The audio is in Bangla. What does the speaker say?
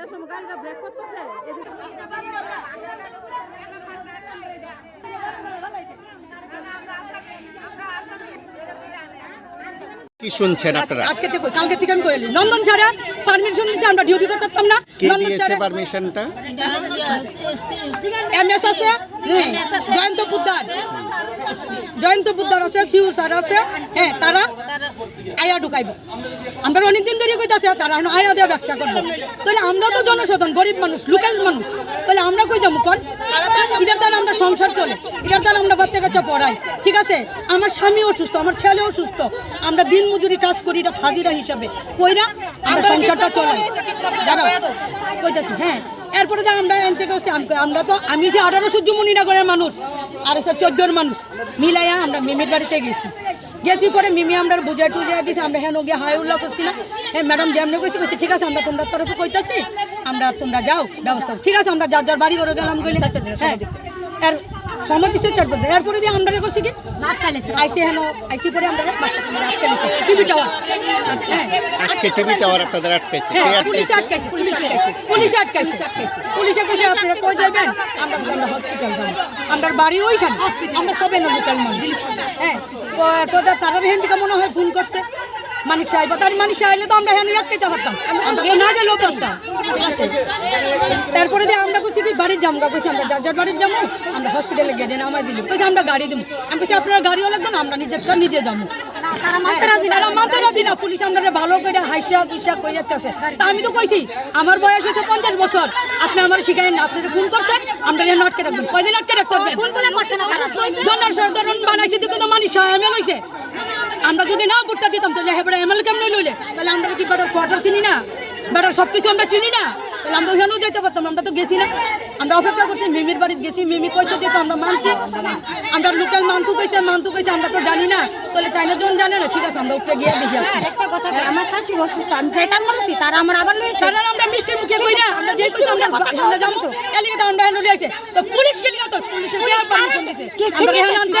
যে সময় গাড়িটা ব্রেক করতেছে কি শুনছেন আপনারা? আজকে থেকে কালকে থেকে আমি কইলি নন্দন ছাড়া পারমিশন আমরা ডিউটি করতে পারতাম না। কে নন্দন দিয়েছে ছাড়া পারমিশনটা এমএস আছে? জয়ন্ত পুদ্দার। জয়ন্ত পুদ্দার আছে সিউ স্যার আছে। হ্যাঁ তারা আয়া ঢুকাইব। আমরা অনেকদিন ধরে কইতাছে তারা এখন আয়া দিয়ে ব্যবসা করব। তাহলে আমরা তো জনসাধারণ গরিব মানুষ লোকাল মানুষ। তাহলে আমরা কই যাব কোন? সংসার চলে। এটার দ্বারা আমরা বাচ্চা কাচ্চা পড়াই। ঠিক আছে? আমার স্বামী অসুস্থ আমার ছেলে অসুস্থ। আমরা দিন মজুরি কাজ করি এটা হাজিরা হিসাবে। কইরা আমরা সংসারটা চলে দাঁড়াও। কইতাছি হ্যাঁ। এরপরে তো আমরা এন থেকে হচ্ছে আমরা তো আমি যে আঠারো সূর্য মণিনগরের মানুষ আর হচ্ছে চোদ্দোর মানুষ মিলাইয়া আমরা মিমির বাড়িতে গেছি। গেছি পরে মিমি আমরা বুঝাই টুজাই গেছি আমরা হেন গিয়ে হাই উল্লাহ করছিলাম হ্যাঁ ম্যাডাম যেমনি কইছি কইছি ঠিক আছে আমরা তোমরা তরফে কইতাছি আমরা তোমরা যাও ব্যবস্থা ঠিক আছে আমরা যার যার বাড়ি করে গেলাম গেলে হ্যাঁ। यार সময় দিচ্ছে চার এরপরে দিয়ে আমরা করছি কি? আইসি হেন আইসি পরে আমরা আটকাইছি টিভি টাওয়ার। হ্যাঁ। আজকে টিভি টাওয়ার আপনাদের আটকাইছে। কে হ্যাঁ, পুলিশে আটকাইছে আটকাইছে, পুলিশে আটকাইছে, পুলিশে আটকাইছে। পুলিশে কইছে আপনারা কই যাবেন? আমরা আমরা হসপিটাল যাব। আমরার বাড়ি ওইখানে। আমরা না মানুষ। হ্যাঁ, পর- পর তারা হেন থেকে মনে হয় ফোন করছে। মানিক সাহেব তার মানিক সাহেব তো আমরা হেন আটকাইতে পারতাম। আমরা না গেলেও পারতাম। তারপরে দিয়ে আমরা কইছি কি বাড়ির যাব কইছি আমরা যার যার বাড়ির যাব আমরা হসপিটালে গেটে নামাই কইছি আমরা গাড়ি দেবো আমি কইছি আপনারা গাড়িও লাগবে না আমরা নিজের তো নিজে যাব পুলিশ আমরা ভালো করে হাইসা তুইসা কই যাচ্ছে তা আমি তো কইছি আমার বয়স হচ্ছে পঞ্চাশ বছর। আপনি আমার শিখাই না আপনি ফোন করছেন আমরা এখানে আটকে রাখবেন কয়দিন আটকে রাখতে জনসাধারণ বানাইছে দিকে তো আমরা যদি না ভোটটা দিতাম তাহলে কেমনে লইলে? তাহলে আমরা কি বেটার কোয়ার্টার চিনি না? বেটার সব কিছু আমরা চিনি না? তাহলে আমরা ওখানেও যেতে পারতাম আমরা তো গেছি না। আমরা অপেক্ষা করছি মিমির বাড়িতে গেছি মিমি কইছে যে আমরা মানছি। আমরা লোকাল মান্তু কইছে মান্তু কইছে আমরা তো জানি না। তাহলে তাই না যখন জানে না ঠিক আছে আমরা উপরে গিয়ে দেখি। একটা কথা আমার শাশুড়ি অসুস্থ আমি যাইতাম বলছি তারা আমার আবার লইছে কারণ আমরা মিষ্টির মুখে কই না আমরা যে কইছি আমরা আমরা এলিগে তো আমরা হেনো লইছে তো পুলিশ কে লিগা তো পুলিশের কে পারমিশন দিছে। আমরা এখানে আনতে